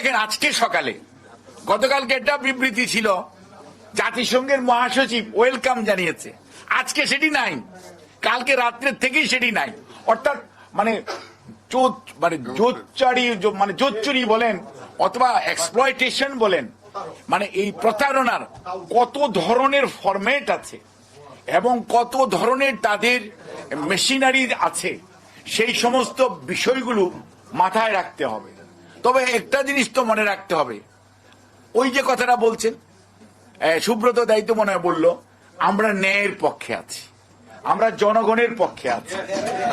দেখেন, আজকে সকালে গতকালকে একটা বিবৃতি ছিল, জাতিসংঘের মহাসচিব ওয়েলকাম জানিয়েছে। আজকে সেটি নাই, কালকে রাত্রের থেকেই সেটি নাই। অর্থাৎ মানে মানে জোচ্চারি মানে জোচ্চুরি বলেন, অথবা এক্সপ্লয়টেশন বলেন মানে এই প্রতারণার কত ধরনের ফরম্যাট আছে এবং কত ধরনের তাদের মেশিনারি আছে, সেই সমস্ত বিষয়গুলো মাথায় রাখতে হবে। তবে একটা জিনিস তো মনে রাখতে হবে। ওই যে কথাটা বলছেন সুব্রত দায়িত্ব মনে হয় বলল, আমরা ন্যায়ের পক্ষে আছি। আমরা জনগণের পক্ষে আছি।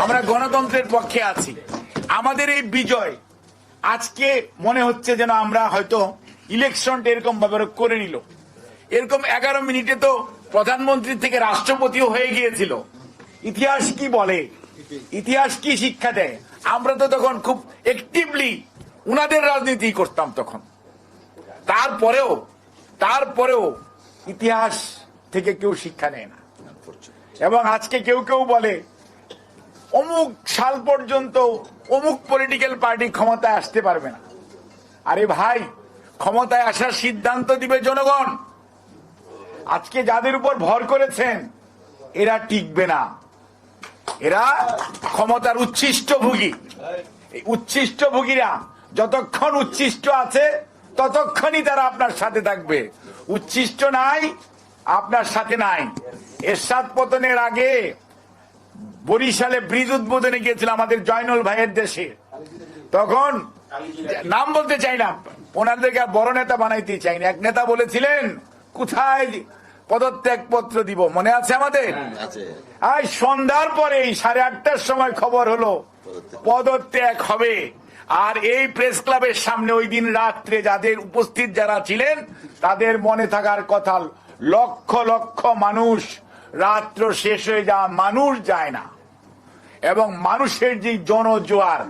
আমরা গণতন্ত্রের পক্ষে আছি। আমাদের এই বিজয় আজকে মনে হচ্ছে যেন আমরা হয়তো ইলেকশনটা এরকম ভাবে করে নিল। এরকম এগারো মিনিটে তো প্রধানমন্ত্রী থেকে রাষ্ট্রপতিও হয়ে গিয়েছিল। ইতিহাস কি বলে? ইতিহাস কি শিক্ষা দেয়? আমরা তো তখন খুব অ্যাক্টিভলি উনাদের রাজনীতি করতাম তখন। তারপরেও তারপরেও ইতিহাস থেকে কেউ শিক্ষা নেয় না। এবং আজকে কেউ কেউ বলে, অমুক সাল পর্যন্ত অমুক পলিটিক্যাল পার্টি ক্ষমতায় আসতে পারবে না। আরে ভাই, ক্ষমতায় আসার সিদ্ধান্ত দিবে জনগণ। আজকে যাদের উপর ভর করেছেন, এরা টিকবে না। এরা ক্ষমতার উচ্ছিষ্ট ভুগী এই উচ্ছিষ্ট ভুগীরা যতক্ষণ উচ্ছিষ্ট আছে ততক্ষণই তারা আপনার সাথে থাকবে। উচ্ছিষ্ট নাই আপনার সাথে নাই। এরশাদ পতনের আগে বরিশালে ব্রিজ উদ্বোধনে গিয়েছিল আমাদের জয়নুল ভাইয়ের দেশে। তখন নাম বলতে চাই না ওনাদেরকে আর বড় নেতা বানাইতে চাই না। এক নেতা বলেছিলেন কোথায় পদত্যাগ পত্র দিব? মনে আছে আমাদের? আছে। আজ সন্ধ্যার পরে সাড়ে আটটার সময় খবর হলো পদত্যাগ হবে। আর এই প্রেস ক্লাবের সামনে ওই দিন রাত্রে যাদের উপস্থিত যারা ছিলেন, তাদের মনে থাকার কথা, লক্ষ লক্ষ মানুষ রাত্র শেষ হয়ে যাওয়া মানুষ যায় না। এবং মানুষের যে জনজোয়ার,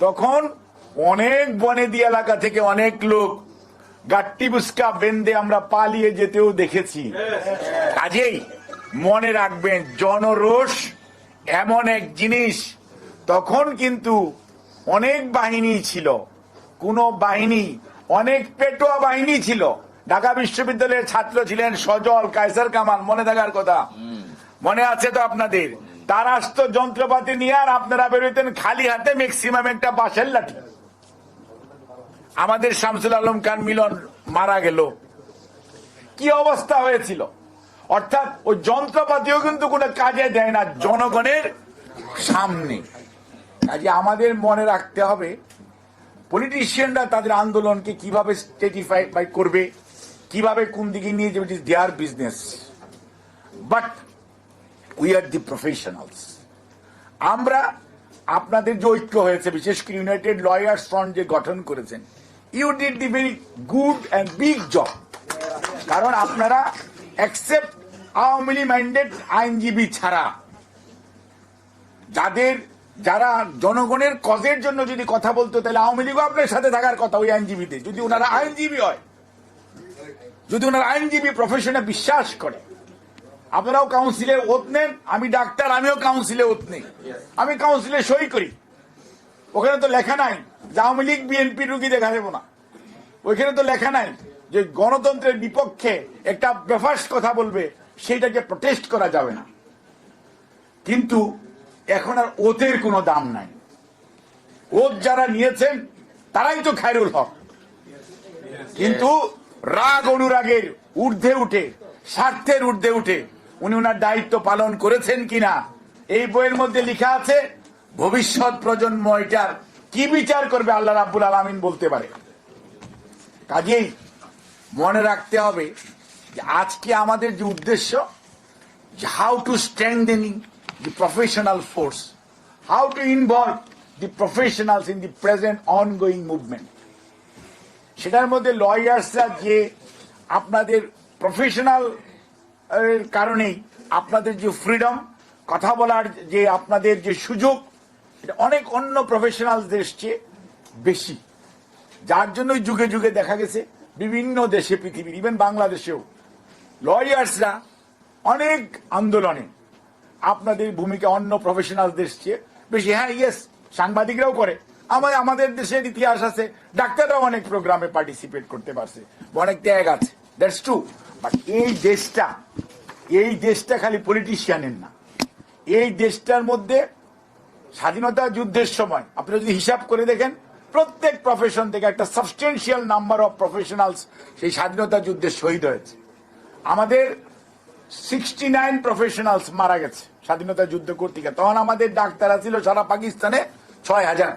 তখন অনেক বনেদি এলাকা থেকে অনেক লোক গাট্টি বুস্কা বেন্দে আমরা পালিয়ে যেতেও দেখেছি। কাজেই মনে রাখবেন, জনরোষ এমন এক জিনিস, তখন কিন্তু অনেক বাহিনী ছিল। কোন বাহিনী, অনেক পেটোয়া বাহিনী ছিল। ঢাকা বিশ্ববিদ্যালয়ের ছাত্র ছিলেন সজল কায়সার কামাল, মনে থাকার কথা। মনে আছে তো আপনাদের? তার আসতো যন্ত্রপাতি নিয়ে আর আপনারা বেরোতেন খালি হাতে ম্যাক্সিমাম একটা বাঁশের লাঠি। আমাদের শামসুল আলম খান মিলন মারা গেল। কি অবস্থা হয়েছিল? অর্থাৎ ওই যন্ত্রপাতিও কিন্তু কোনো কাজে দেয় না জনগণের সামনে। কাজে আমাদের মনে রাখতে হবে পলিটিশিয়ানরা তাদের আন্দোলনকে কীভাবে স্টেটিফাই করবে, কীভাবে কোন দিকে নিয়ে যাবে it is their business but we are the professionals আমরা, আপনাদের যে ঐক্য হয়েছে, বিশেষ করে ইউনাইটেড লয়ার্স ফ্রন্ট যে গঠন করেছেন you did the very good and big job কারণ আপনারা অ্যাকসেপ্ট আওয়ামী লীগ মাইন্ডেড আইনজীবী ছাড়া, যাদের যারা জনগণের কজের জন্য যদি কথা বলতো, তাহলে আওয়ামী লীগও আপনার সাথে থাকার কথা ওই আইনজীবীতে যদি ওনারা আইনজীবী হয়, যদি ওনারা আইনজীবী প্রফেশনে বিশ্বাস করে, আপনারাও কাউন্সিলের ওত নেন, আমি ডাক্তার, আমিও কাউন্সিলে ওত নেই। আমি কাউন্সিলে সই করি। ওখানে তো লেখা নাই যে আওয়ামী লীগ বিএনপি রুগী দেখা যাব না। ওইখানে তো লেখা নাই যে গণতন্ত্রের বিপক্ষে একটা বেফাস কথা বলবে, সেইটাকে প্রটেস্ট করা যাবে না। কিন্তু এখন আর ওতের কোনো দাম নাই। ওত যারা নিয়েছেন, তারাই তো খায়রুল হক। কিন্তু রাগ অনুরাগের ঊর্ধ্বে উঠে, স্বার্থের ঊর্ধ্বে উঠে উনি ওনার দায়িত্ব পালন করেছেন কিনা, এই বইয়ের মধ্যে লিখা আছে, ভবিষ্যৎ প্রজন্ম এটার কি বিচার করবে আল্লাহ রাব্বুল আলমিন বলতে পারে। কাজেই মনে রাখতে হবে যে আজকে আমাদের যে উদ্দেশ্য how to strengthening the professional force how to involve the professionals in the present ongoing movement সেটার মধ্যে লয়ার্সরা যে আপনাদের প্রফেশনাল কারণেই আপনাদের যে ফ্রিডম কথা বলার যে আপনাদের যে সুযোগ, এটা অনেক অন্য প্রফেশনালদের চেয়ে বেশি। যার জন্যই যুগে যুগে দেখা গেছে বিভিন্ন দেশে পৃথিবীর ইভেন বাংলাদেশেও লয়ার্সরা অনেক আন্দোলনে আপনাদের ভূমিকা অন্য প্রফেশনালদের চেয়ে বেশি। হ্যাঁ ইয়েস সাংবাদিকরাও করে। আমার আমাদের দেশের ইতিহাস আছে। ডাক্তাররাও অনেক প্রোগ্রামে পার্টিসিপেট করতে পারছে। অনেক ত্যাগ আছে। দ্যাটস ট্রু বাট এই দেশটা এই দেশটা খালি পলিটিশিয়ানের না। এই দেশটার মধ্যে স্বাধীনতা যুদ্ধের সময় আপনি যদি হিসাব করে দেখেন, প্রত্যেক প্রফেশন থেকে একটা সাবস্টেন্সিয়াল নাম্বার অফ প্রফেশনালস সেই স্বাধীনতা যুদ্ধে শহীদ হয়েছে। আমাদের সিক্সটি নাইন প্রফেশনালস মারা গেছে। স্বাধীনতা যুদ্ধ করতে গিয়ে। তখন আমাদের ডাক্তাররা ছিল সারা পাকিস্তানে ছয় হাজার।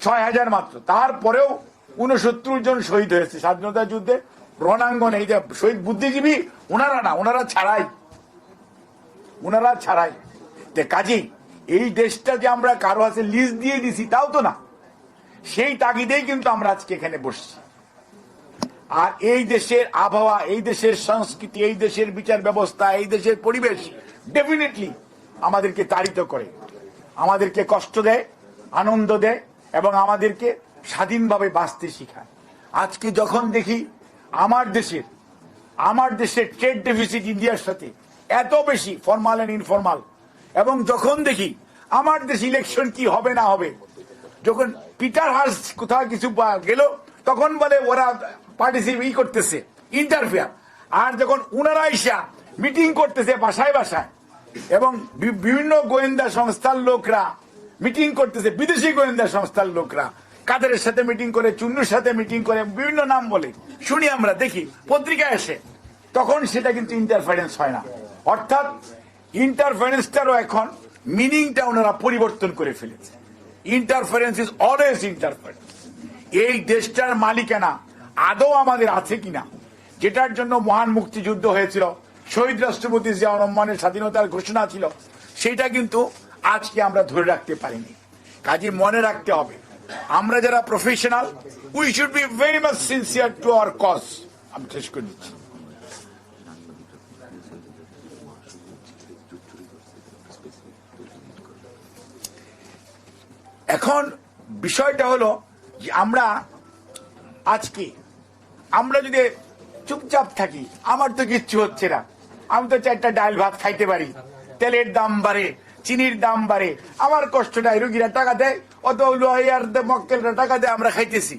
ছয় হাজার মাত্র। তারপরেও উনসত্তর জন শহীদ হয়েছে স্বাধীনতা যুদ্ধে। রণাঙ্গন, এই যে শহীদ বুদ্ধিজীবী ওনারা না ওনারা ছাড়াই। ওনারা ছাড়াই। কাজেই এই দেশটা যে আমরা কারও হাতে লিজ দিয়ে দিছি, তাও তো না। সেই তাগিদেই কিন্তু আমরা আজকে এখানে বসছি। আর এই দেশের আবহাওয়া, এই দেশের সংস্কৃতি, এই দেশের বিচার ব্যবস্থা, এই দেশের পরিবেশ ডেফিনেটলি আমাদেরকে তাড়িত করে। আমাদেরকে কষ্ট দেয়, আনন্দ দেয় এবং আমাদেরকে স্বাধীনভাবে বাঁচতে শেখায়। আজকে যখন দেখি আমার দেশের আমার দেশের ট্রেড ডেফিসিট ইন্ডিয়ার সাথে এত বেশি ফর্মাল এন্ড ইনফর্মাল এবং যখন দেখি আমার দেশ ইলেকশন কি হবে না হবে, যখন পিটার হাস কোথাও কিছু গেল, তখন বলে ওরা পার্টিসিপেট করতেছে ইন্টারফেয়ার আর যখন উনারা ইসা মিটিং করতেছে বাসায় বাসায়, এবং বিভিন্ন গোয়েন্দা সংস্থার লোকরা মিটিং করতেছে, বিদেশি গোয়েন্দা সংস্থার লোকরা, কাদের সাথে মিটিং করে, চুন্নুর সাথে মিটিং করে, বিভিন্ন নাম বলে, শুনি আমরা, দেখি, পত্রিকায় এসে তখন সেটা কিন্তু ইন্টারফারেন্স হয় না। অর্থাৎ ইন্টারফারেন্সটারও এখন মিনিংটা ওনারা পরিবর্তন করে ফেলেছে। ইন্টারফারেন্স ইজ অলওয়েজ ইন্টারফারেন্স এই দেশটার মালিকানা আদৌ আমাদের আছে কিনা? যেটার জন্য মহান মুক্তিযুদ্ধ হয়েছিল, শহীদ রাষ্ট্রপতি জিয়াউর রহমানের স্বাধীনতার ঘোষণা ছিল, সেটা কিন্তু আজকে আমরা ধরে রাখতে পারিনি। কাজে মনে রাখতে হবে, আমরা যারা professional we should be very much sincere to our cause আমি শেষ করে দিচ্ছি। এখন বিষয়টা হলো যে আমরা আজকে আমরা যদি চুপচাপ থাকি, আমার তো কিচ্ছু হচ্ছে না। আমি তো চারটা ডাল ভাত খাইতে পারি। তেলের দাম বাড়ে, চিনির দাম বাড়ে। আমার কষ্ট নাই, রুগীরা টাকা দেয় অত লয়ার মক্কেলরা টাকা দেয়, আমরা খাইতেছি।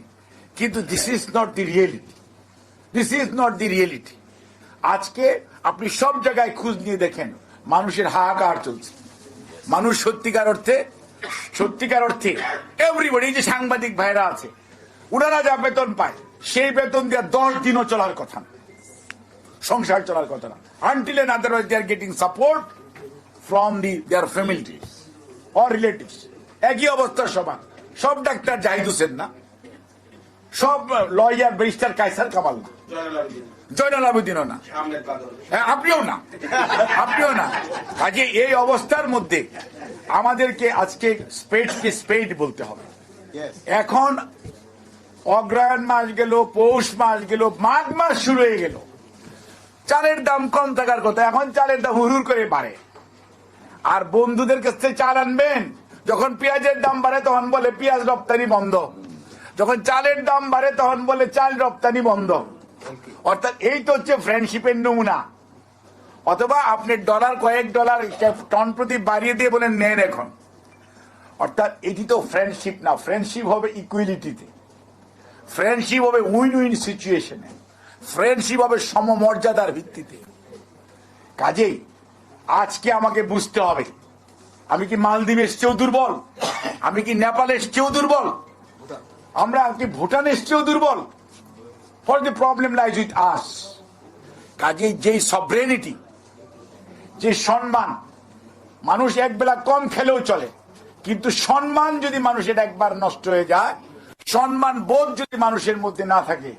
কিন্তু this is not the reality this is not the reality আজকে আপনি সব জায়গায় খোঁজ নিয়ে দেখেন, মানুষের হাহাকার চলছে। মানুষ সত্যিকার অর্থে সত্যিকার অর্থে এভরিবডি যে সাংবাদিক ভাইরা আছে ওনারা যা বেতন পায়। সেই বেতন দিয়ে দশ দিনও চলার কথা না। সংসার চলার কথা না। Until and otherwise they are getting support from the their families or relatives একই অবস্থা সমান সব ডাক্তার জাহিদ হোসেন না। সব লয়ার ব্যারিস্টার কাইসার কামাল না। জয়নাল আবেদিনও না। হ্যাঁ, আপনিও না। আপনিও না। কাজে এই অবস্থার মধ্যে আমাদেরকে আজকে স্পেডকে স্পেড বলতে হবে। এখন অগ্রহায়ণ মাস গেল, পৌষ মাস গেল, মাঘ মাস শুরু হয়ে গেল। চালের দাম কম থাকার কথা, এখন চালের দাম হুড় করে বাড়ে। আর বন্ধুদের কাছ থেকে চাল আনবেন, যখন পেঁয়াজের দাম বাড়ে, তখন বলে, পেঁয়াজ রপ্তানি বন্ধ। যখন চালের দাম বাড়ে, তখন বলে, চাল রপ্তানি বন্ধ। অর্থাৎ এই তো হচ্ছে ফ্রেন্ডশিপের নমুনা। অথবা আপনি ডলার, কয়েক ডলার, টন প্রতি বাড়িয়ে দিয়ে বলেন, নেন এখন। অর্থাৎ এটি তো ফ্রেন্ডশিপ না ফ্রেন্ডশিপ হবে ইকুইলিটিতে ফ্রেন্ডশিপ হবে উইন উইন সিচুয়েশনে ফ্রেন্ডশিপ হবে সমমর্যাদার ভিত্তিতে। কাজেই আজকে আমাকে বুঝতে হবে। আমি কি মালদ্বীপের চেয়েও দুর্বল আমি কি নেপালের চেয়েও দুর্বল আমরা কি ভুটানের চেয়েও দুর্বল for the problem lies with us কাজেই যেই সভরেনিটি যে সম্মান, মানুষ এক বেলা কম খেলেও চলে। কিন্তু সম্মান যদি মানুষের একবার নষ্ট হয়ে যায় সম্মান বোধ যদি মানুষের মধ্যে না থাকে,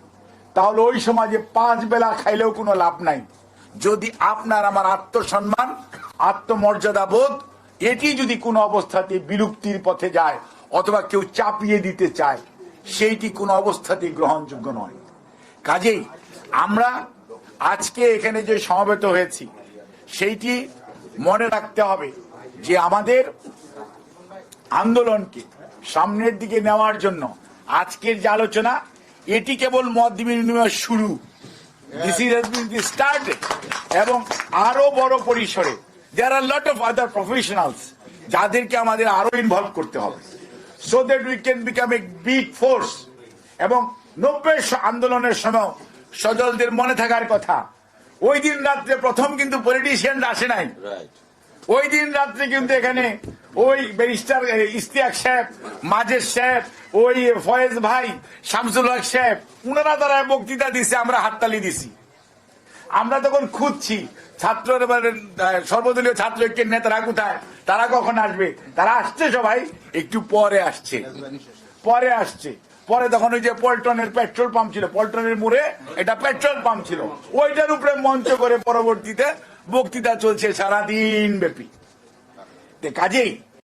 তাহলে ওই সমাজে পাঁচ বেলা খাইলেও কোনো লাভ নাই। যদি আপনার আমার আত্মসম্মান, আত্মমর্যাদা বোধ, এটি যদি কোনো অবস্থাতে বিলুপ্তির পথে যায়, অথবা কেউ চাপিয়ে দিতে চায়, সেইটি কোনো অবস্থাতেই গ্রহণযোগ্য নয়। কাজেই আমরা আজকে এখানে যে সমবেত হয়েছি, সেইটি মনে রাখতে হবে যে আমাদের আন্দোলনকে সামনের দিকে নেওয়ার জন্য আজকের যে আলোচনা এটি কেবল মত বিনিময়ের শুরু। দিস ইজ স্টার্টেড এবং আরও বড় পরিসরে। দেয়ার আর লট অফ আদার প্রফেশনালস যাদেরকে আমাদের আরও ইনভলভ করতে হবে। So that we can become a big force এবং নব্বই আন্দোলনের সময় সজলদের মনে থাকার কথা। ওই দিন রাত্রে প্রথম কিন্তু পলিটিশিয়ান আসে নাই। ওই দিন রাত্রে কিন্তু এখানে ওই ব্যারিস্টার ইস্তিয়াক সাহেব মাজের সাহেব, ওই ফয়েজ ভাই, শামসুল হক সাহেব, উনারা তারা বক্তৃতা দিছে, আমরা হাততালি দিছি। আমরা তখন খুঁজছি, ছাত্র সর্বদলীয় ছাত্র ঐক্যের নেতারা কোথায়? তারা কখন আসবে? তারা আসছে সবাই, একটু পরে আসছে। পরে আসছে। পরে তখন ওই যে পল্টনের পেট্রোল পাম্প ছিল, পল্টনের মোড়ে এটা পেট্রোল পাম্প ছিল। ওইটার উপরে মঞ্চ করে পরবর্তীতে বক্তৃতা চলছে সারাদিন ব্যাপী। কাজেই